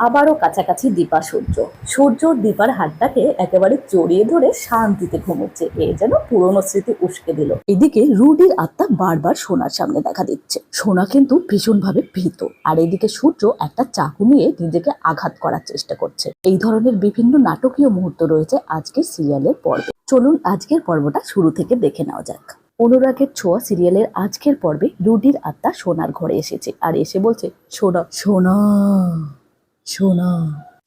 আবারও কাছাকাছি দীপা সূর্য সূর্য দীপার হাতটাকে একেবারে চড়িয়ে ধরে শান্তিতে ঘুমোচ্ছে। এ যেন পুরনো স্মৃতি উস্কে দিল। এদিকে রুডির আত্মা বারবার সোনার সামনে দেখা দিচ্ছে। সোনা কিন্তু ভীষণভাবে ভীত। আর এদিকে সূর্য একটা চাকু নিয়ে নিজেকে আঘাত করার চেষ্টা করছে। এই ধরনের বিভিন্ন নাটকীয় মুহূর্ত রয়েছে আজকের সিরিয়ালের পর্বে। চলুন আজকের পর্বটা শুরু থেকে দেখে নেওয়া যাক। অনুরাগের ছোঁয়া সিরিয়ালের আজকের পর্বে রুডির আত্মা সোনার ঘরে এসেছে। আর এসে বলছে, সোনা সোনা। সোনা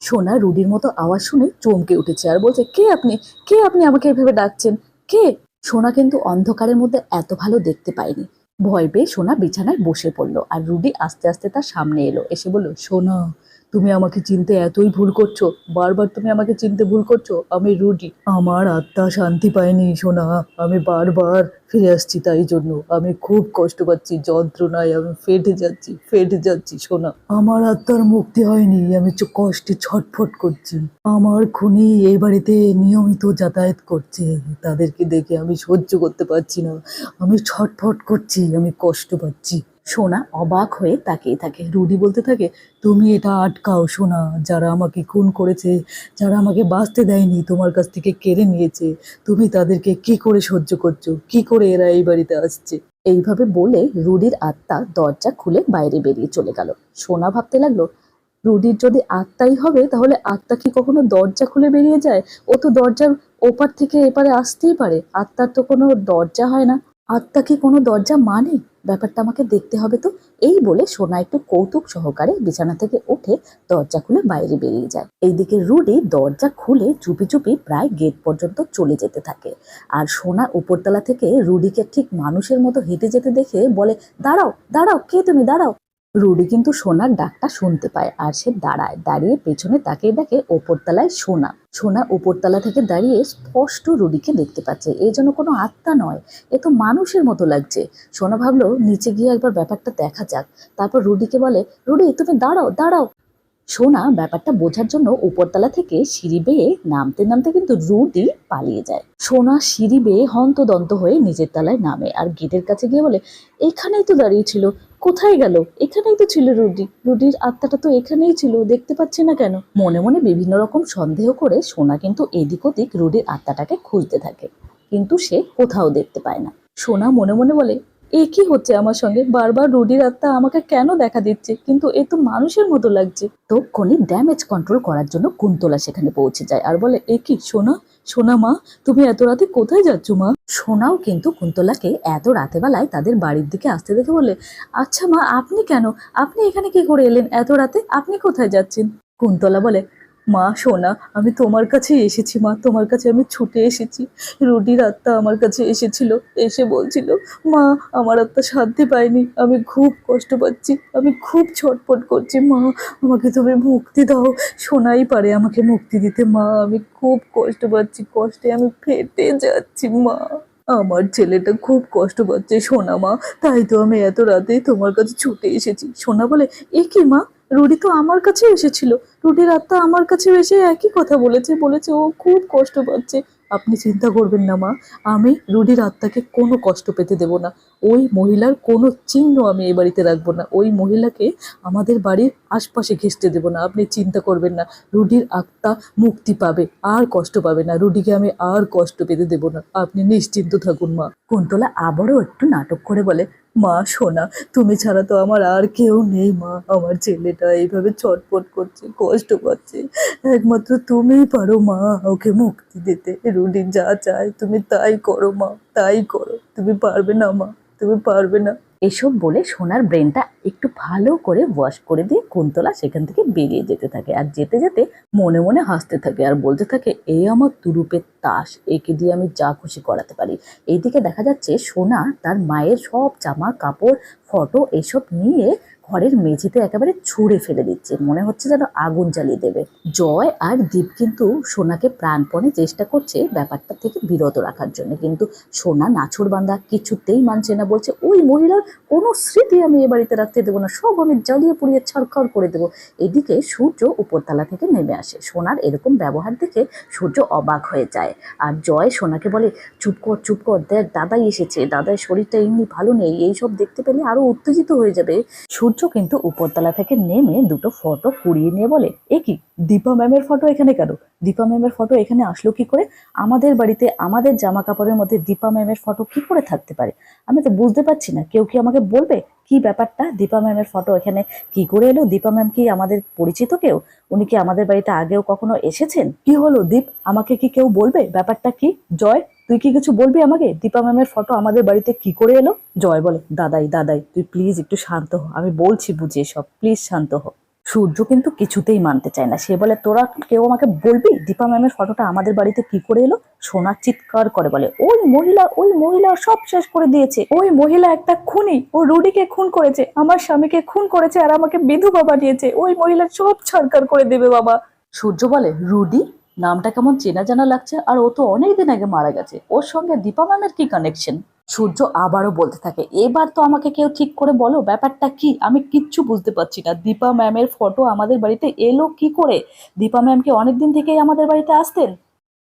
সোনা রুডির মতো আওয়াজ শুনে চমকে উঠেছে আর বলছে, কে আপনি? কে আপনি আমাকে এভাবে ডাকছেন? কে? সোনা কিন্তু অন্ধকারের মধ্যে এত ভালো দেখতে পায়নি। ভয় পেয়ে সোনা বিছানায় বসে পড়ল আর রুডি আস্তে আস্তে তার সামনে এলো। এসে বলল, সোনা তুমি আমাকে চিনতে এতই ভুল করছ, বারবার তুমি আমাকে চিনতে ভুল করছ, আমি রুডি। আমার আত্মা শান্তি পায়নি, সোনা। আমি বারবার ফিরে আসছি তাই জন্য। আমি খুব কষ্ট পাচ্ছি, যন্ত্রণায় আমি ফেটে যাচ্ছি ফেটে যাচ্ছি, সোনা। আমার আত্মার মুক্তি হয়নি, আমি কষ্টে ছটফট করছি। আমার খুনি এই বাড়িতে নিয়মিত যাতায়াত করছে। তাদেরকে দেখে আমি সহ্য করতে পারছি না। আমি ছটফট করছি, আমি কষ্ট পাচ্ছি। সোনা অবাক হয়ে তাকিয়ে থাকে। রুডি বলতে থাকে, তুমি এটা আটকাও সোনা, যারা আমাকে খুন করেছে, যারা আমাকে বাঁচতে দেয়নি, তোমার কাছ থেকে কেড়ে নিয়েছে, তুমি তাদেরকে কি করে সহ্য করছ? কি করে এরা এই বাড়িতে আসছে? এইভাবে বলে রুডির আত্মা দরজা খুলে বাইরে বেরিয়ে চলে গেল। সোনা ভাবতে লাগল রুডির যদি আত্মাই হবে, তাহলে আত্মা কি কখনো দরজা খুলে বেরিয়ে যায়? ও তো দরজার ওপার থেকে এপারে আসতেই পারে। আত্মার তো কোনো দরজা হয় না। আত্মা কি কোনো দরজা মানে? ব্যাপারটা আমাকে দেখতে হবে তো। এই বলে সোনা একটু কৌতুক সহকারে বিছানা থেকে উঠে দরজা খুলে বাইরে বেরিয়ে যায়। এইদিকে রুডি দরজা খুলে চুপি চুপি প্রায় গেট পর্যন্ত চলে যেতে থাকে। আর সোনা উপরতলা থেকে রুডিকে ঠিক মানুষের মতো হেঁটে যেতে দেখে বলে, দাঁড়াও দাঁড়াও, কে তুমি? দাঁড়াও। রুডি কিন্তু সোনার ডাকটা শুনতে পায় আর সে দাঁড়ায়, দাঁড়িয়ে পেছনে তাকে দেখে ওপরতলায় সোনা। সোনা উপরতলা থেকে দাঁড়িয়ে স্পষ্ট রুডিকে দেখতে পাচ্ছে। এই জন্য কোনো আত্মা নয়, এ তো মানুষের মতো লাগছে। সোনা ভাবলো, নিচে গিয়ে একবার ব্যাপারটা দেখা যাক। তারপর রুডিকে বলে, রুডি, তুমি দাঁড়াও দাঁড়াও। সোনা, ব্যাপারটা বোঝার জন্য উপরতলা থেকে সিঁড়ি বেয়ে নামতে নামতে কিন্তু রুডি পালিয়ে যায়। সোনা সিঁড়ি বেয়ে হন্তদন্ত হয়ে নিজের তলায় নামে আর গেটের কাছে গিয়ে বলে, এখানেই তো দাঁড়িয়ে ছিল, কোথায় গেল? এখানেই তো ছিল রুডি রুডির আত্মাটা তো এখানেই ছিল, দেখতে পাচ্ছে না কেন? মনে মনে বিভিন্ন রকম সন্দেহ করে সোনা কিন্তু এদিক ওদিক রুডির আত্মাটাকে খুঁজতে থাকে। কিন্তু সে কোথাও দেখতে পায় না। সোনা মনে মনে বলে এ কি হচ্ছে আমার সঙ্গে? বারবার রুডির আত্মা আমাকে কেন দেখা দিচ্ছে? কিন্তু এ তো মানুষের মতো লাগছে। তক্ষণি ড্যামেজ কন্ট্রোল করার জন্য কুন্তলা সেখানে পৌঁছে যায় আর বলে, এ কি, সোনা? সোনা মা, তুমি এত রাতে কোথায় যাচ্ছ মা? সোনাও কিন্তু কুন্তলাকে এত রাতে বেলায় তাদের বাড়ির দিকে আসতে দেখে বলে আচ্ছা মা, আপনি কেন? আপনি এখানে কি করে এলেন এত রাতে? আপনি কোথায় যাচ্ছেন? কুন্তলা বলে মা, সোনা, আমি তোমার কাছে এসেছি মা, তোমার কাছে আমি ছুটে এসেছি। রুডির আত্মা আমার কাছে এসেছিল, এসে বলছিল, মা, আমার আত্মা শান্তি পায়নি, আমি খুব কষ্ট পাচ্ছি, আমি খুব ছটফট করছি, মা, আমাকে তুমি মুক্তি দাও। সোনাই পারে আমাকে মুক্তি দিতে, মা, আমি খুব কষ্ট পাচ্ছি, কষ্টে আমি ফেটে যাচ্ছি, মা। আমার ছেলেটা খুব কষ্ট পাচ্ছে, সোনা মা, তাই তো আমি এত রাতেই তোমার কাছে ছুটে এসেছি। সোনা বলে, এ কি মা? রুডি তো আমার কাছে এসেছিল। রুডির আত্মা আমার কাছে এসে একই কথা বলেছে বলেছে, ও খুব কষ্ট পাচ্ছে। আপনি চিন্তা করবেন না, মা। আমি রুডির আত্মাকে কোনো কষ্ট পেতে দেব না। ওই মহিলার কোনো চিহ্ন আমি এই বাড়িতে রাখব না। ওই মহিলাকে আমাদের বাড়ির আশপাশে ঘেঁষতে দেবো না। আপনি চিন্তা করবেন না, রুডির আত্মা মুক্তি পাবে, আর কষ্ট পাবে না। রুডিকে আমি আর কষ্ট পেতে দেবো না। আপনি নিশ্চিন্ত থাকুন, মা। কুন্তলা আবারও একটু নাটক করে বলে মা, সোনা, তুমি ছাড়া তো আমার আর কেউ নেই মা। আমার ছেলেটা এইভাবে ছটপট করছে, কষ্ট পাচ্ছে। একমাত্র তুমিই পারো মা, ওকে মুক্তি দিতে। রুডি যা চায় তুমি তাই করো মা, তাই করো। তুমি পারবে না মা, তুমি পারবে না। এসব বলে সোনার ব্রেনটা একটু ভালো করে ওয়াশ করে দিয়ে কুন্তলা সেখান থেকে বেরিয়ে যেতে থাকে। আর যেতে যেতে মনে মনে হাসতে থাকে আর বলতে থাকে এই আমার তুরুপের তাস, একে দিয়ে আমি যা খুশি করাতে পারি। এইদিকে দেখা যাচ্ছে সোনা তার মায়ের সব জামা, কাপড় ফটো এসব নিয়ে ঘরের মেঝেতে একেবারে ছুঁড়ে ফেলে দিচ্ছে। মনে হচ্ছে যেন আগুন জ্বালিয়ে দেবে। জয় আর দীপ কিন্তু সোনাকে প্রাণপণে চেষ্টা করছে ব্যাপারটা থেকে বিরত রাখার জন্য। কিন্তু সোনা নাছর বান্দা কিছুতেই মানছে না, বলছে, ওই মহিলার কোনো স্মৃতি আমি এ বাড়িতে রাখতে দেবো না। সব আমি জ্বালিয়ে পুড়িয়ে ছাড়খাড় করে দেবো। এদিকে সূর্য উপরতলা থেকে নেমে আসে। সোনার এরকম ব্যবহার দেখে সূর্য অবাক হয়ে যায়। আর জয় সোনাকে বলে, চুপ কর চুপ কর, দেখ, দাদাই এসেছে। দাদার শরীরটা এমনি ভালো নেই। এইসব দেখতে পেলে আরও উত্তেজিত হয়ে যাবে। সূর্য কিন্তু উপরতলা থেকে নেমে দুটো ফটো কুড়িয়ে নিয়ে বলে, এ কি? দীপা ম্যামের ফটো এখানে কেন? দীপা ম্যামের ফটো এখানে আসলো কি করে? আমাদের বাড়িতে আমাদের জামা কাপড়ের মধ্যে দীপা ম্যামের ফটো কি করে থাকতে পারে? আমি তো বুঝতে পারছি না। কেউ কি আমাকে বলবে কি ব্যাপারটা? দীপা ম্যামের ফটো এখানে কি করে এলো? দীপা ম্যাম কি আমাদের পরিচিত কেউ? উনি কি আমাদের বাড়িতে আগেও কখনো এসেছেন? কি হলো দীপ? আমাকে কি কেউ বলবে? ব্যাপারটা কি? জয়, তুই কি কিছু বলবি আমাকে? দীপা ম্যামের ফটো আমাদের বাড়িতে কি করে এলো? জয় বলে, দাদাই দাদাই, তুই প্লিজ একটু শান্ত হ। আমি বলছি বুঝিয়ে সব। প্লিজ শান্ত হ। সূর্য কিন্তু কিছুতেই মানতে চায় না। সে বলে, তোরা কেউ আমাকে বলবি? দীপা ম্যামের ফটোটা আমাদের বাড়িতে কি করে এলো? সোনার চিৎকার করে বলে, ওই মহিলা ওই মহিলা সব শেষ করে দিয়েছে। ওই মহিলা একটা খুনি, ও রুডিকে খুন করেছে, আমার স্বামীকে খুন করেছে আর আমাকে বিধবা বানিয়েছে। ওই মহিলা সব সরকার করে দেবে, বাবা। সূর্য বলে, রুডি, নামটা কেমন চেনা জানা লাগছে? আর ও তো অনেকদিন আগে মারা গেছে। ওর সঙ্গে দীপা ম্যামের কি কানেকশন সূর্য আবারও বলতে থাকে, এবার তো আমাকে কেউ ঠিক করে বলো, ব্যাপারটা কি? আমি কিচ্ছু বুঝতে পারছি না। দীপা ম্যামের ফটো আমাদের বাড়িতে এলো কি করে? দীপা ম্যামকে অনেকদিন থেকেই আমাদের বাড়িতে আসতেন?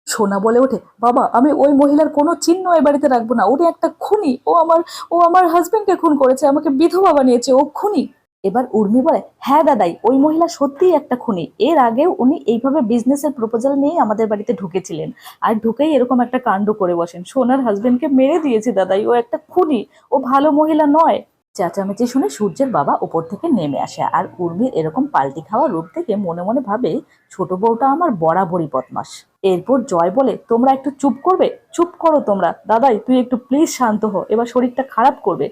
সোনা বলে ওঠে, বাবা, আমি ওই মহিলার কোনো চিহ্ন এ বাড়িতে রাখব না। উনি একটা খুনি। ও আমার ও আমার হাজব্যান্ডকে খুন করেছে, আমাকে বিধবা বানিয়েছে। ও খুনি। এবার উর্মি বলে হ্যাঁ দাদাই, ওই মহিলা সত্যিই একটা খুনি। এর আগেও উনি এইভাবে বিজনেসের প্রপোজাল নিয়ে আমাদের বাড়িতে ঢুকেছিলেন। আর ঢুকেই এরকম একটা কাণ্ড করে বসেন। সোনার হাজবেন্ডকে মেরে দিয়েছে দাদাই, ও একটা খুনি, ও ভালো মহিলা নয়। চেঁচামেচি শুনে সূর্যের বাবা ওপর থেকে নেমে আসে আর উর্মির এরকম পাল্টি খাওয়া রূপ থেকে মনে মনে ভাবে, ছোট বউটা আমার বরাবরই বদমাস এরপর জয় বলে, তোমরা একটু চুপ করবে? চুপ করো তোমরা। দাদাই, তুই একটু প্লিজ শান্ত হো। এবার শরীরটা খারাপ করবে।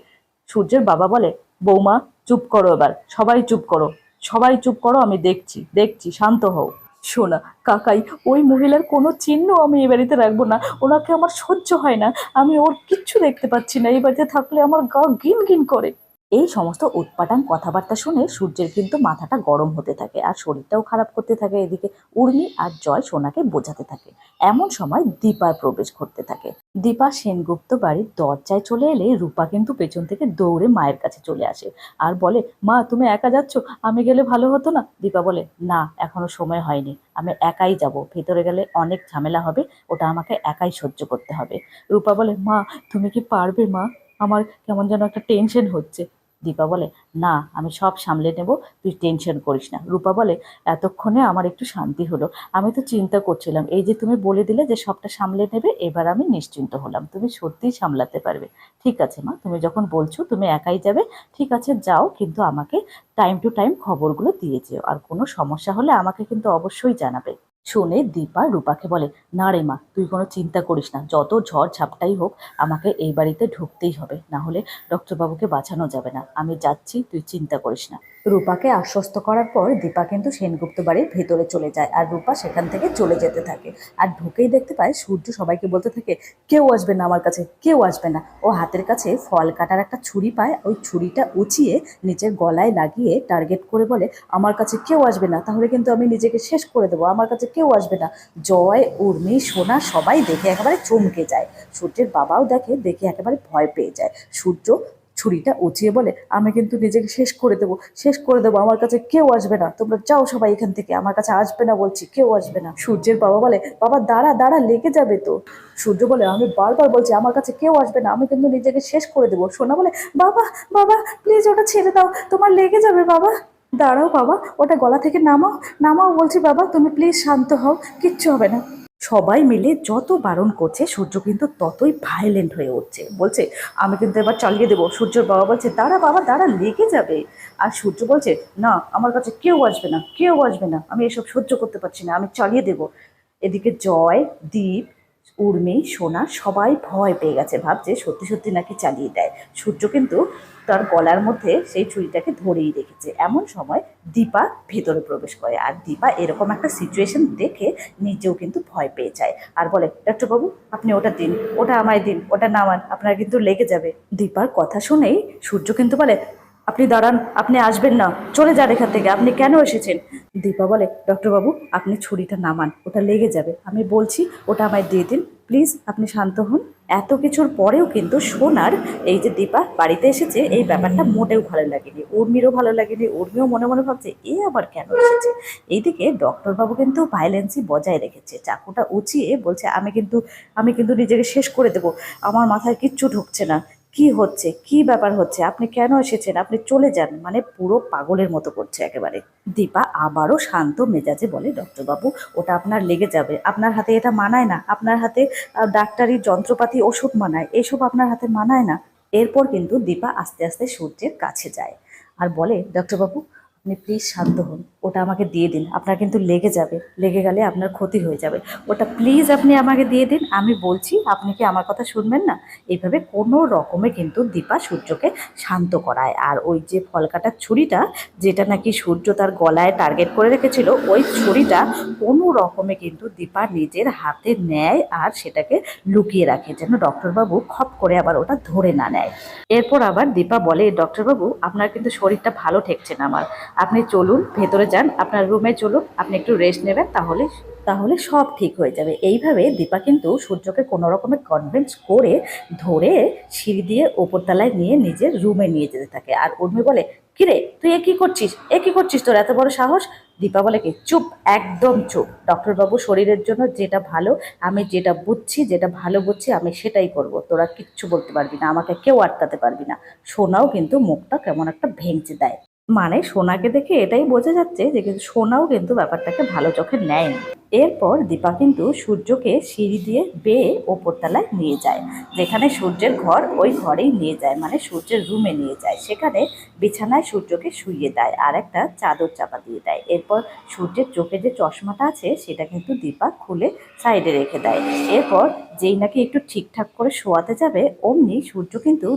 সূর্যের বাবা বলে, বৌমা চুপ করো এবার, সবাই চুপ করো, সবাই চুপ করো, আমি দেখছি দেখছি, শান্ত হও। শোনা, কাকাই, ওই মহিলার কোনো চিহ্ন আমি এ বাড়িতে রাখব না, ওনাকে আমার সহ্য হয় না, আমি ওর কিচ্ছু দেখতে পাচ্ছি না, এই বাড়িতে থাকলে আমার গা গিন গিন করে। এই সমস্ত উৎপাটান কথাবার্তা শুনে সূর্যের কিন্তু মাথাটা গরম হতে থাকে আর শরীরটাও খারাপ করতে থাকে। এদিকে উর্মি আর জয় সোনাকে বোঝাতে থাকে। এমন সময় দীপার প্রবেশ করতে থাকে। দীপা সেনগুপ্ত বাড়ির দরজায় চলে এলে রূপা কিন্তু পেছন থেকে দৌড়ে মায়ের কাছে চলে আসে আর বলে, মা, তুমি একা যাচ্ছ? আমি গেলে ভালো হতো না? দীপা বলে, না, এখনও সময় হয়নি। আমি একাই যাব। ভেতরে গেলে অনেক ঝামেলা হবে। ওটা আমাকে একাই সহ্য করতে হবে। রূপা বলে, মা, তুমি কি পারবে মা? আমার কেমন যেন একটা টেনশন হচ্ছে। দীপা বলে, না, আমি সব সামলে নেব, তুই টেনশন করিস না। রূপা বলে, এতক্ষণে আমার একটু শান্তি হলো। আমি তো চিন্তা করছিলাম, এই যে তুমি বলে দিলে যে সবটা সামলে নেবে, এবার আমি নিশ্চিন্ত হলাম। তুমি সত্যিই সামলাতে পারবে। ঠিক আছে মা, তুমি যখন বলছো তুমি একাই যাবে, ঠিক আছে, যাও, কিন্তু আমাকে টাইম টু টাইম খবরগুলো দিয়ে যেও। আর কোনো সমস্যা হলে আমাকে কিন্তু অবশ্যই জানাবে। শুনে দীপা রূপাকে বলে, না রে মা, তুই কোনো চিন্তা করিস না। যত ঝড় ঝাপটাই হোক, আমাকে এই বাড়িতে ঢুকতেই হবে। না হলে ডক্টরবাবুকে বাঁচানো যাবে না। আমি যাচ্ছি, তুই চিন্তা করিস না। রূপাকে আশ্বস্ত করার পর দীপা কিন্তু সেনগুপ্ত বাড়ির ভেতরে চলে যায় আর রূপা সেখান থেকে চলে যেতে থাকে। আর ঢুকেই দেখতে পায় সূর্য সবাইকে বলতে থাকে, কেউ আসবে না আমার কাছে, কেউ আসবে না। ও হাতের কাছে ফল কাটার একটা ছুরি পায়, ওই ছুরিটা উঁচিয়ে নিচের গলায় লাগিয়ে টার্গেট করে বলে, আমার কাছে কেউ আসবে না, তাহলে কিন্তু আমি নিজেকে শেষ করে দেবো। আমার কাছে কেউ আসবে না। জয়, উর্মি, সোনা সবাই দেখে একেবারে চমকে যায়। সূর্যের বাবাও দেখে দেখে একেবারে ভয় পেয়ে যায়। সূর্য ছুরিটা উঁচিয়ে বলে, আমি কিন্তু নিজেকে শেষ করে দেবো, শেষ করে দেবো। আমার কাছে কেউ আসবে না। তোমরা যাও সবাই এখান থেকে। আমার কাছে আসবে না বলছি, কেউ আসবে না। সূর্যের বাবা বলে, বাবা, দাঁড়া দাঁড়া, লেগে যাবে তো। সূর্য বলে, আমি বারবার বলছি, আমার কাছে কেউ আসবে না। আমি কিন্তু নিজেকে শেষ করে দেবো। সোনা বলে, বাবা বাবা প্লিজ ওটা ছেড়ে দাও। তোমার লেগে যাবে বাবা। দাঁড়াও বাবা, ওটা গলা থেকে নামাও নামাও, বলছি বাবা, তুমি প্লিজ শান্ত হও, কিচ্ছু হবে না। সবাই মিলে যত বারণ করছে, সূর্য কিন্তু ততই ভায়োলেন্ট হয়ে উঠছে। বলছে, আমি কিন্তু এবার চালিয়ে দেবো। সূর্যর বাবা বলছে, দাঁড়া বাবা, দাঁড়া, লেগে যাবে। আর সূর্য বলছে, না, আমার কাছে কেউ আসবে না, কেউ আসবে না। আমি এসব সহ্য করতে পারছি না, আমি চালিয়ে দেবো। এদিকে জয়, দীপ উর্মি, সোনা সবাই ভয় পেয়ে গেছে, ভাবছে সত্যি সত্যি নাকি চালিয়ে দেয়। সূর্য কিন্তু তার গলার মধ্যে সেই ছুরিটাকে ধরেই রেখেছে। এমন সময় দীপা ভেতরে প্রবেশ করে আর দীপা এরকম একটা সিচুয়েশন দেখে নিজেও কিন্তু ভয় পেয়ে যায়। আর বলে ডাক্তারবাবু আপনি ওটা দিন, ওটা আমায় দিন, ওটা নামান আপনার কিন্তু লেগে যাবে। দীপার কথা শুনেই সূর্য কিন্তু বলে আপনি দাঁড়ান, আপনি আসবেন না। চলে যান এখান থেকে। আপনি কেন এসেছেন? দীপা বলে ডক্টরবাবু আপনি ছুরিটা নামান, ওটা লেগে যাবে। আমি বলছি, ওটা আমায় দিয়ে দিন। প্লিজ, আপনি শান্ত হন। এত কিছুর পরেও কিন্তু সোনার এই যে দীপা বাড়িতে এসেছে, এই ব্যাপারটা মোটেও ভালো লাগেনি। উর্মিরও ভালো লাগেনি। উর্মিও মনে মনে ভাবছে, এ আবার কেন এসেছে? এইদিকে ডক্টরবাবু কিন্তু ভাইলেন্সি বজায় রেখেছে। চাকুটা উঁচিয়ে বলছে, আমি কিন্তু আমি কিন্তু নিজেকে শেষ করে দেবো। আমার মাথায় কিচ্ছু ঢুকছে না। কি হচ্ছে? কি ব্যাপার হচ্ছে? আপনি কেন এসেছেন? আপনি চলে যান। মানে পুরো পাগলের মতো করছে একেবারে। দীপা আবারও শান্ত মেজাজে বলে ডক্টরবাবু ওটা আপনার লেগে যাবে। আপনার হাতে এটা মানায় না। আপনার হাতে ডাক্তারি, যন্ত্রপাতি, ওষুধ মানায়। এসব আপনার হাতে মানায় না। এরপর কিন্তু দীপা আস্তে আস্তে সূর্যের কাছে যায়। আর বলে ডক্টরবাবু আপনি প্লিজ শান্ত হন। ওটা আমাকে দিয়ে দিন। আপনার কিন্তু লেগে যাবে। লেগে গেলে আপনার ক্ষতি হয়ে যাবে। ওটা প্লিজ আপনি আমাকে দিয়ে দিন। আমি বলছি, আপনি কি আমার কথা শুনবেন না? এইভাবে কোনো রকমে কিন্তু দীপা সূর্যকে শান্ত করায়। আর ওই যে ফল কাটার ছুরিটা, যেটা নাকি সূর্য তার গলায় টার্গেট করে রেখেছিল, ওই ছুরিটা কোনো রকমে কিন্তু দীপা নিজের হাতে নেয় আর সেটাকে লুকিয়ে রাখে যেন ডক্টরবাবু খপ করে আবার ওটা ধরে না নেয়। এরপর আবার দীপা বলে, ডক্টরবাবু, আপনার কিন্তু শরীরটা ভালো ঠেকছে না আমার। আপনি চলুন, ভেতরে যান, আপনার রুমে চলুন, আপনি একটু রেস্ট নেবেন, তাহলে তাহলে সব ঠিক হয়ে যাবে। এইভাবে দীপা কিন্তু সূর্যকে কোনো রকমের কনভিন্স করে ধরে সিঁড়ি দিয়ে ওপরতলায় নিয়ে নিজের রুমে নিয়ে যেতে থাকে। আর উর্মি বলে, কিরে, তুই এ কী করছিস? এ কী করছিস তোর? এত বড় সাহস? দীপা বলে কি, চুপ, একদম চুপ। ডক্টরবাবু শরীরের জন্য যেটা ভালো, আমি যেটা বুঝছি, যেটা ভালো বুঝছি, আমি সেটাই করব। তোরা কিচ্ছু বলতে পারবি না, আমাকে কেউ আটকাতে পারবি না। সোনাও কিন্তু মুখটা কেমন একটা ভেঙচে দেয়। মানে সোনাকে দেখে এটাই বোঝা যাচ্ছে যে কিন্তু সোনাও কিন্তু ব্যাপারটাকে ভালো চোখে নেয়নি। এরপর দীপা কিন্তু সূর্যকে সিঁড়ি দিয়ে বেয়ে ওপরতলায় নিয়ে যায়, যেখানে সূর্যের ঘর ওই ঘরেই নিয়ে যায় মানে সূর্যের রুমে নিয়ে যায়। সেখানে বিছানায় সূর্যকে শুইয়ে দেয় আর একটা চাদর চাপা দিয়ে দেয়। এরপর সূর্যের চোখে যে চশমাটা আছে, সেটা কিন্তু দীপা খুলে সাইডে রেখে দেয়। এরপর যেই নাকি একটু ঠিকঠাক করে শোয়াতে যাবে, অমনি সূর্য কিন্তু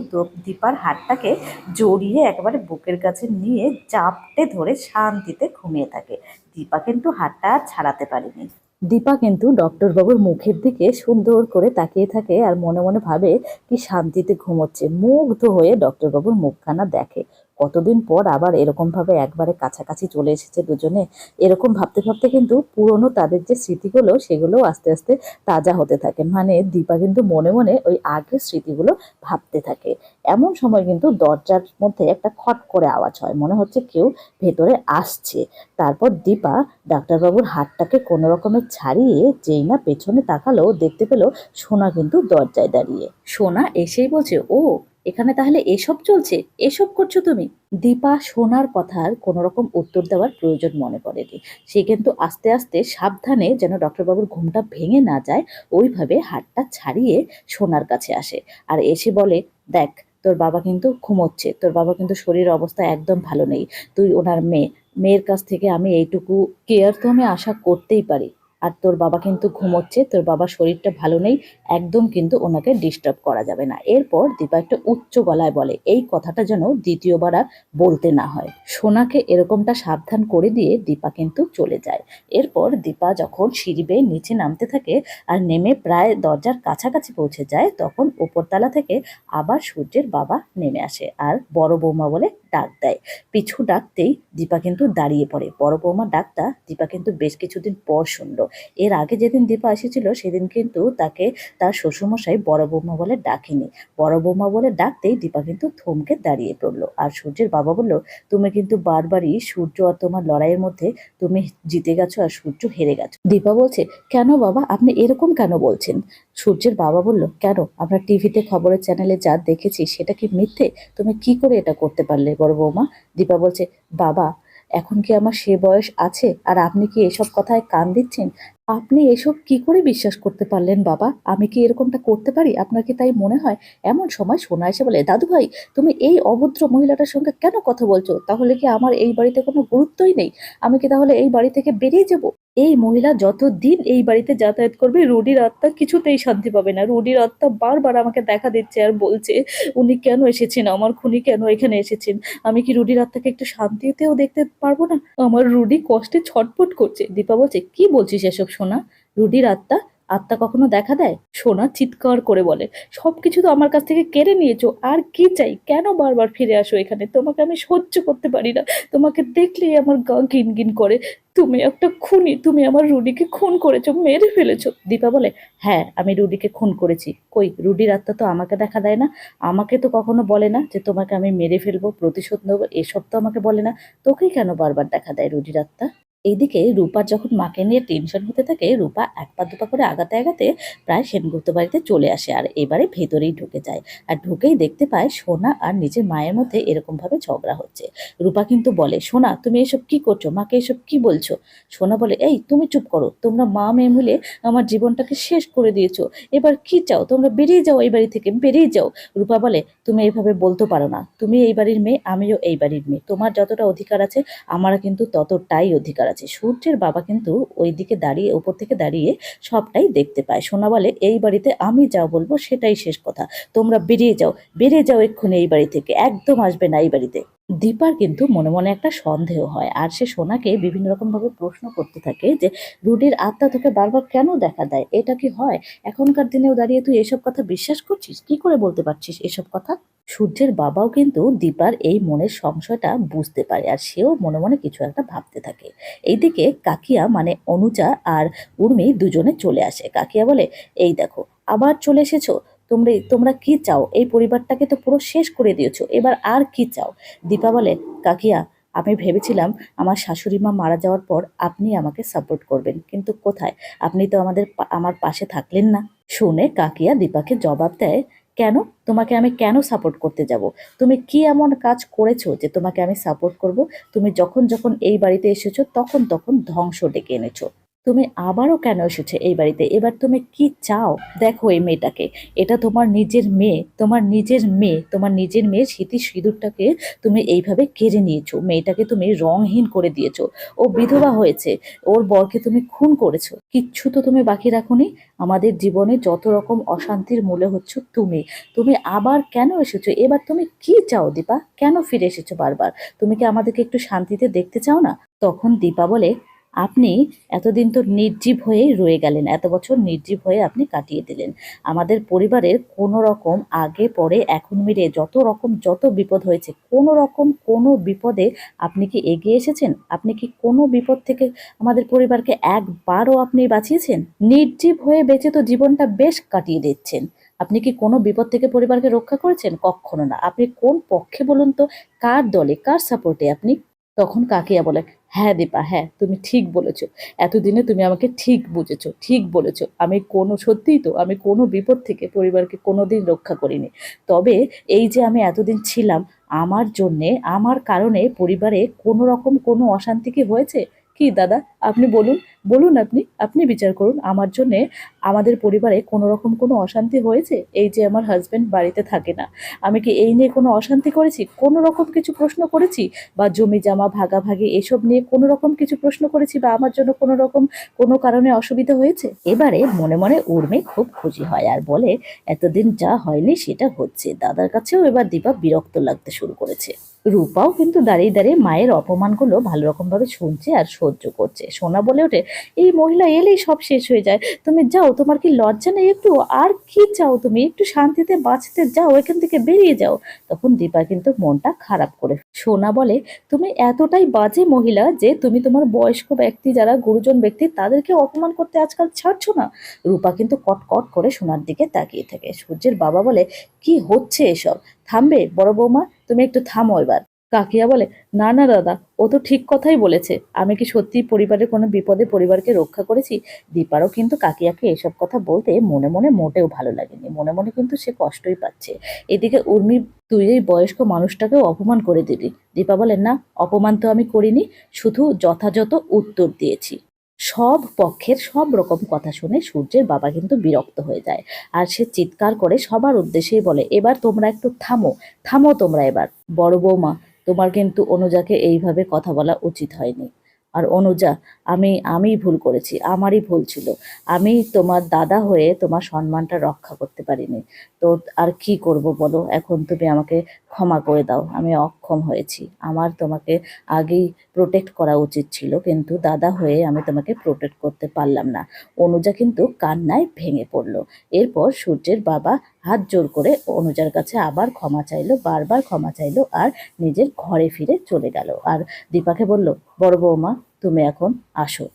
দীপার হাতটাকে জড়িয়ে একেবারে বুকের কাছে নিয়ে চাপটে ধরে শান্তিতে ঘুমিয়ে থাকে। দীপা কিন্তু হাতটা আর ছাড়াতে পারেনি। দীপা কিন্তু ডক্টরবাবুর মুখের দিকে সুন্দর করে তাকিয়ে থাকে আর মনে মনে ভাবে কি শান্তিতে ঘুমোচ্ছে। মুগ্ধ হয়ে ডক্টরবাবুর মুখখানা দেখে। কতদিন পর আবার এরকম ভাবে একবারে কাছাকাছি চলে এসেছে দুজনে, এরকম ভাবতে ভাবতে কিন্তু পুরনো তাদের যে স্মৃতিগুলো সেগুলো আস্তে আস্তে তাজা হতে থাকে। মানে দীপা কিন্তু মনে মনে ওই আগের স্মৃতিগুলো ভাবতে থাকে। এমন সময় কিন্তু দরজার মধ্যে একটা খট করে আওয়াজ হয়। মনে হচ্ছে কেউ ভেতরে আসছে। তারপর দীপা ডাক্তারবাবুর হাতটাকে কোনো রকমের ছাড়িয়ে যেই না পেছনে তাকালো, দেখতে পেল সোনা কিন্তু দরজায় দাঁড়িয়ে। সোনা এসেই বলছে, ও, এখানে তাহলে এসব চলছে? এসব করছ তুমি? দীপা শোনার কথার কোনো রকম উত্তর দেওয়ার প্রয়োজন মনে করেনি। সে কিন্তু আস্তে আস্তে সাবধানে যেন ডক্টরবাবুর ঘুমটা ভেঙে না যায়, ওইভাবে হাতটা ছাড়িয়ে সোনার কাছে আসে আর এসে বলে, দেখ, তোর বাবা কিন্তু ঘুমোচ্ছে, তোর বাবা কিন্তু শরীর অবস্থা একদম ভালো নেই। তুই ওনার মেয়ে, মেয়ের কাছ থেকে আমি এইটুকু কেয়ার তো আমি আশা করতেই পারি। আর তোর বাবা কিন্তু ঘুমোচ্ছে, তোর বাবার শরীরটা ভালো নেই, একদম কিন্তু ওনাকে ডিস্টার্ব করা যাবে না। এরপর দীপা একটা উচ্চ গলায় বলে, এই কথাটা যেন দ্বিতীয়বার আর বলতে না হয়। সোনাকে এরকমটা সাবধান করে দিয়ে দীপা কিন্তু চলে যায়। এরপর দীপা যখন সিঁড়ি বেয়ে নিচে নামতে থাকে আর নেমে প্রায় দরজার কাছাকাছি পৌঁছে যায়, তখন ওপরতলা থেকে আবার সূর্যের বাবা নেমে আসে। আর বড় বৌমা বলে ডাক দেয়। পিছু ডাকতেই দীপা কিন্তু দাঁড়িয়ে পড়ে। বড় বৌমা ডাকটা দীপা কিন্তু বেশ কিছুদিন পর শুনলো। এর আগে যেদিন দীপা এসেছিল, সেদিন কিন্তু তাকে তার শ্বশুরমশাই বড় বৌমা বলে ডাকেনি। বড় বৌমা বলে ডাকতেই দীপা কিন্তু থমকে দাঁড়িয়ে পড়ল। আর সূর্যের বাবা বলল, তুমি কিন্তু বারবারই সূর্য আর তোমার লড়াইয়ের মধ্যে তুমি জিতে গেছো আর সূর্য হেরে গেছো। দীপা বলছে, কেন বাবা? আপনি এরকম কেন বলছেন? সূর্যের বাবা বলল, কেন? আমরা টিভিতে খবরের চ্যানেলে যা দেখেছি সেটা কি মিথ্যে? তুমি কি করে এটা করতে পারলে বড় বৌমা? দীপা বলছে, বাবা, এখন কি আমার সে বয়স আছে? আর আপনি কি এসব কথায় কান দিচ্ছেন? আপনি এসব কি করে বিশ্বাস করতে পারলেন বাবা? আমি কি এরকমটা করতে পারি? আপনার কি তাই মনে হয়? এমন সময় সোনা এসে বলে, দাদু ভাই, তুমি এই অভদ্র মহিলাটার সঙ্গে কেন কথা বলছো? তাহলে কি আমার এই বাড়িতে কোনো গুরুত্বই নেই? আমি কি তাহলে এই বাড়ি থেকে বেরিয়ে যাব? এই মহিলা যতদিন এই বাড়িতে যাতায়াত করবে, রুডির আত্মা কিছুতেই শান্তি পাবে না। রুডির আত্মা বারবার আমাকে দেখা দিচ্ছে আর বলছে, উনি কেন এসেছেন? আমার খুনি কেন এখানে এসেছেন? আমি কি রুডির আত্মাকে একটু শান্তিতেও দেখতে পারব না? আমার রুডি কষ্টে ছটপট করছে। দীপা বলছে, কি বলছিস এসব সোনা? রুডির আত্মা আত্মা কখনো দেখা দেয়? সোনা চিৎকার করে বলে সব কিছু তো আমার কাছ থেকে কেড়ে নিয়েছো, আর কি চাই? কেন বারবার ফিরে আসো এখানে? তোমাকে আমি সহ্য করতে পারি না। তোমাকে দেখলেই আমার গা গিন গিন করে। তুমি একটা খুনি, তুমি আমার রুডিকে খুন করেছ, মেরে ফেলেছো। দীপা বলে হ্যাঁ আমি রুডিকে খুন করেছি। কই, রুডির আত্মা তো আমাকে দেখা দেয় না? আমাকে তো কখনো বলে না যে তোমাকে আমি মেরে ফেলব, প্রতিশোধ নেব, এসব তো আমাকে বলে না। তোকেই কেন বারবার দেখা দেয় রুডির আত্মা? এইদিকে রূপার যখন মাকে নিয়ে টেনশন হতে থাকে, রূপা এক পা দুপা করে আগাতে আগাতে প্রায় সেনগুপ্ত বাড়িতে চলে আসে আর এবারে ভেতরেই ঢুকে যায়। আর ঢুকেই দেখতে পায় সোনা আর নিজের মায়ের মধ্যে এরকম ভাবে ঝগড়া হচ্ছে। রূপা কিন্তু বলে, সোনা, তুমি এসব কি করছ? মাকে এসব কি বলছো? সোনা বলে, এই, তুমি চুপ করো। তোমরা মা, মেয়ে মিলে আমার জীবনটাকে শেষ করে দিয়েছ। এবার কি চাও? তোমরা বেরিয়ে যাও এই বাড়ি থেকে, বেরিয়ে যাও। রূপা বলে, তুমি এইভাবে বলতে পারো না। তুমি এই বাড়ির মেয়ে, আমিও এই বাড়ির মেয়ে। তোমার যতটা অধিকার আছে আমার কিন্তু ততটাই অধিকার আছে। সূর্যের বাবা কিন্তু ওই দিকে দাঁড়িয়ে উপর থেকে দাঁড়িয়ে সবটাই দেখতে পায়। সোনা বলে, এই বাড়িতে আমি যা বলব সেটাই শেষ কথা। তোমরা বেরিয়ে যাও বেরিয়ে যাও এক্ষুনি এই বাড়ি থেকে। একদম আসবে না এই বাড়িতে। দীপার কিন্তু মনে মনে একটা সন্দেহ হয়। আর সে সোনাকে বিভিন্ন রকম ভাবে প্রশ্ন করতে থাকে যে, রুডির আত্মা তোকে বারবার কেন দেখা দেয়? এটা কি হয়? এখনকার দিনেও দাঁড়িয়ে তুই এসব কথা বিশ্বাস করছিস? কি করে বলতে পারছিস এসব কথা? সূর্যের বাবাও কিন্তু দীপার এই মনের সংশয়টা বুঝতে পারে আর সেও মনে মনে কিছু একটা ভাবতে থাকে। এইদিকে কাকিয়া মানে অনুজা আর উর্মি দুজনে চলে আসে। কাকিয়া বলে, এই দেখো, আবার চলে এসেছ? তোমরা তোমরা কি চাও? এই পরিবারটাকে তো পুরো শেষ করে দিয়েছ, এবার আর কি চাও? দীপা বলে, কাকিয়া, আমি ভেবেছিলাম আমার শাশুড়ি মা মারা যাওয়ার পর আপনি আমাকে সাপোর্ট করবেন, কিন্তু কোথায়? আপনি তো আমাদের আমার পাশে থাকলেন না। শুনে কাকিয়া দীপাকে জবাব দেয় কেন? তোমাকে আমি কেন সাপোর্ট করতে যাব? তুমি কি এমন কাজ করেছ যে তোমাকে আমি সাপোর্ট করব? তুমি যখন যখন এই বাড়িতে এসেছ, তখন তখন ধ্বংস ডেকে এনেছো। তুমি আবারও কেন এসেছ এই বাড়িতে? এবার তুমি কি চাও? দেখো এই মেয়েটাকে। এটা তোমার নিজের মেয়ে, তোমার নিজের মেয়ে, তোমার নিজের মেয়ে স্মৃতি সিঁদুরটাকে তুমি এইভাবে কেড়ে নিয়েছো। মেয়েটাকে তুমি রংহীন করে দিয়েছ। ও বিধবা হয়েছে। ওর বরকে তুমি খুন করেছ। কিচ্ছু তো তুমি বাকি রাখোনি। আমাদের জীবনে যত রকম অশান্তির মূলে হচ্ছে তুমি। তুমি আবার কেন এসেছ? এবার তুমি কি চাও, দীপা? কেন ফিরে এসেছ বারবার? তুমি কি আমাদেরকে একটু শান্তিতে দেখতে চাও না? তখন দীপা বলে আপনি এতদিন তো নির্জীব হয়েই রয়ে গেলেন, এত বছর নির্জীব হয়ে আপনি কাটিয়ে দিলেন। আমাদের পরিবারের কোনো রকম আগে পরে এখন মিলে যত রকম যত বিপদ হয়েছে কোনো রকম কোনো বিপদে আপনি কি এগিয়ে এসেছেন? আপনি কি কোনো বিপদ থেকে আমাদের পরিবারকে একবারও আপনি বাঁচিয়েছেন? নির্জীব হয়ে বেঁচে তো জীবনটা বেশ কাটিয়ে দিচ্ছেন। আপনি কি কোনো বিপদ থেকে পরিবারকে রক্ষা করেছেন? কখনো না। আপনি কোন পক্ষে বলুন তো? কার দলে? কার সাপোর্টে আপনি? তখন কাকিয়া বলে হ্যাঁ দীপা হ্যাঁ তুমি ঠিক বলেছ। এতদিনে তুমি আমাকে ঠিক বুঝেছ, ঠিক বলেছ। আমি কোনো, সত্যিই তো আমি কোনো বিপদ থেকে পরিবারকে কোনো দিন রক্ষা করিনি। তবে এই যে আমি এতদিন ছিলাম, আমার জন্যে, আমার কারণে পরিবারে কোনো রকম কোনো অশান্তি কি হয়েছে? কি দাদা? আপনি বলুন বলুন আপনি আপনি বিচার করুন। আমার জন্যে আমাদের পরিবারে কোনো রকম কোনো অশান্তি হয়েছে? এই যে আমার হাজব্যান্ড বাড়িতে থাকে না। আমি কি এই নিয়ে কোনো অশান্তি করেছি? কোনো রকম কিছু প্রশ্ন করেছি? বা জমি জামা ভাগাভাগি এসব নিয়ে কোনো রকম কিছু প্রশ্ন করেছি? বা আমার জন্য কোনো রকম কোনো কারণে অসুবিধা হয়েছে? এবারে মনে মনে উর্মি খুব খুশি হয় আর বলে, এতদিন যা হয়নি সেটা হচ্ছে। দাদার কাছেও এবার দীপা বিরক্ত লাগতে শুরু করেছে। রূপাও কিন্তু দাঁড়িয়ে দাঁড়িয়ে মায়ের অপমানগুলো ভালো রকমভাবে শুনছে আর সহ্য করছে। সোনা বলে ওঠে, এই মহিলা এলেই সব শেষ হয়ে যায়। তুমি যাও, তোমার কি লজ্জা নেই একটু? আর কি চাও তুমি? একটু শান্তিতে বাঁচতে যাও, এখান থেকে বেরিয়ে যাও। তখন দীপা কিন্তু মনটা খারাপ করে সোনা বলে, তুমি এতটাই বাজে মহিলা যে তুমি তোমার বয়স্ক ব্যক্তি যারা গুরুজন ব্যক্তি তাদেরকে অপমান করতে আজকাল ছাড়ছো না? রূপা কিন্তু কট কট করে সোনার দিকে তাকিয়ে থাকে। সূর্যের বাবা বলে, কি হচ্ছে এসব? থামবে বড় বৌমা তুমি একটু থামো এবার। কাকিয়া বলে, না না, দাদা, ও তো ঠিক কথাই বলেছে। আমি কি সত্যি পরিবারের কোনো বিপদে পরিবারকে রক্ষা করেছি? দীপারও কিন্তু কাকিয়াকে এসব কথা বলতে মনে মনে মোটেও ভালো লাগেনি। মনে মনে কিন্তু সে কষ্টই পাচ্ছে। এদিকে উর্মি তুই এই বয়স্ক মানুষটাকেও অপমান করে দিলি। দীপা বলে, না, অপমান তো আমি করিনি। শুধু যথাযথ উত্তর দিয়েছি। সব পক্ষের সব রকম কথা শুনে সূর্যের বাবা কিন্তু বিরক্ত হয়ে যায়। আর সে চিৎকার করে সবার উদ্দেশ্যেই বলে, এবার তোমরা একটু থামো থামো তোমরা এবার। বড় বৌমা, তোমার কিন্তু অনুজাকে এইভাবে কথা বলা উচিত হয়নি। আর অনুজা, আমি আমি ভুল করেছি, আমারই ভুল ছিল। আমি তোমার দাদা হয়ে তোমার সম্মানটা রক্ষা করতে পারিনি। তো আর কি করব বলো? এখন তুমি আমাকে ক্ষমা করে দাও। আমি অক্ষম হয়েছি। আমার তোমাকে আগেই প্রোটেক্ট করা উচিত ছিল, কিন্তু দাদা হয়ে আমি তোমাকে প্রোটেক্ট করতে পারলাম না। অনুজা কিন্তু কান্নায় ভেঙে পড়ল। এরপর সূর্যের বাবা হাত জোর করে অনুজার কাছে আবার ক্ষমা চাইলো, বারবার ক্ষমা চাইলো আর নিজের ঘরে ফিরে চলে গেল। আর দীপাকে বলল, বড় বৌমা, তুমি এখন আসো।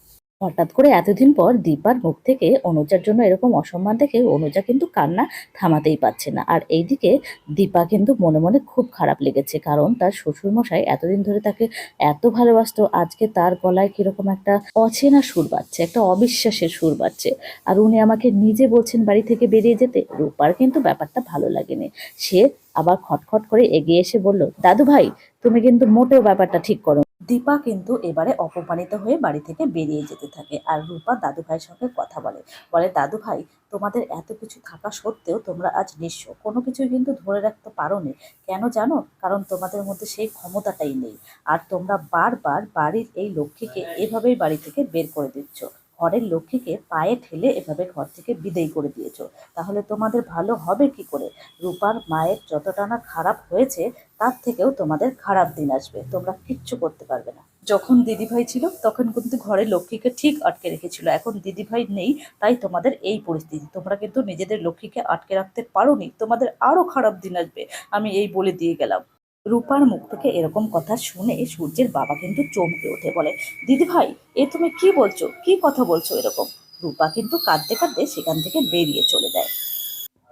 হঠাৎ করে এতদিন পর দীপার মুখ থেকে অনুজার জন্য এরকম অসম্মান দেখে অনুজা কিন্তু কান্না থামাতেই পারছে না। আর এইদিকে দীপা কিন্তু মনে মনে খুব খারাপ লেগেছে, কারণ তার শ্বশুরমশাই এতদিন ধরে তাকে এত ভালোবাসতো, আজকে তার গলায় কীরকম একটা অচেনা সুর বাজছে, একটা অবিশ্বাসের সুর বাজছে। আর উনি আমাকে নিজে বলছেন বাড়ি থেকে বেরিয়ে যেতে, রূপার কিন্তু ব্যাপারটা ভালো লাগেনি। সে আবার খটখট করে এগিয়ে এসে বলল দাদু ভাই তুমি কিন্তু মোটেও ব্যাপারটা ঠিক করো দীপা কিন্তু এবারে অপমানিত হয়ে বাড়ি থেকে বেরিয়ে যেতে থাকে আর রূপা দাদু ভাইয়ের সঙ্গে কথা বলে। বলে দাদু ভাই তোমাদের এত কিছু থাকা সত্ত্বেও তোমরা আজ নিঃস্ব। কোনো কিছুই কিন্তু ধরে রাখতে পারো নি কেন জানো? কারণ তোমাদের মধ্যে সেই ক্ষমতাটাই নেই। আর তোমরা বারবার বাড়ির এই লক্ষ্মীকে এভাবেই বাড়ি থেকে বের করে দিচ্ছ। ঘরের লক্ষ্মীকে পায়ে ঠেলে এভাবে ঘর থেকে বিদায় করে দিয়েছ। তাহলে তোমাদের ভালো হবে কি করে? রূপার মায়ের যতটা না খারাপ হয়েছে, তার থেকেও তোমাদের খারাপ দিন আসবে। তোমরা কিচ্ছু করতে পারবে না। যখন দিদিভাই ছিল, তখন কিন্তু ঘরে লক্ষ্মীকে ঠিক আটকে রেখেছিল। এখন দিদিভাই নেই, তাই তোমাদের এই পরিস্থিতি। তোমরা কিন্তু নিজেদের লক্ষ্মীকে আটকে রাখতে পারোনি। তোমাদের আরও খারাপ দিন আসবে। আমি এই বলে দিয়ে গেলাম। রূপার মুখ থেকে এরকম কথা শুনে সূর্যের বাবা কিন্তু চমকে ওঠে, বলে, দিদি ভাই, এ তুমি কি বলছো? কি কথা বলছো এরকম? রূপা কিন্তু কাঁদতে কাঁদতে সেখান থেকে বেরিয়ে চলে যায়।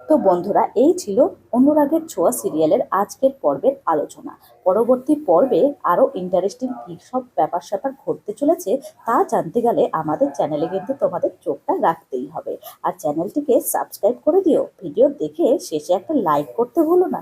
তো বন্ধুরা, এই ছিল অনুরাগের ছোঁয়া সিরিয়ালের আজকের পর্বের আলোচনা। পরবর্তী পর্বে আরও ইন্টারেস্টিং কী সব ব্যাপার স্যাপার ঘটতে চলেছে তা জানতে গেলে আমাদের চ্যানেলে কিন্তু তোমাদের চোখটা রাখতেই হবে। আর চ্যানেলটিকে সাবস্ক্রাইব করে দিও। ভিডিও দেখে শেষে একটা লাইক করতে ভুলো না।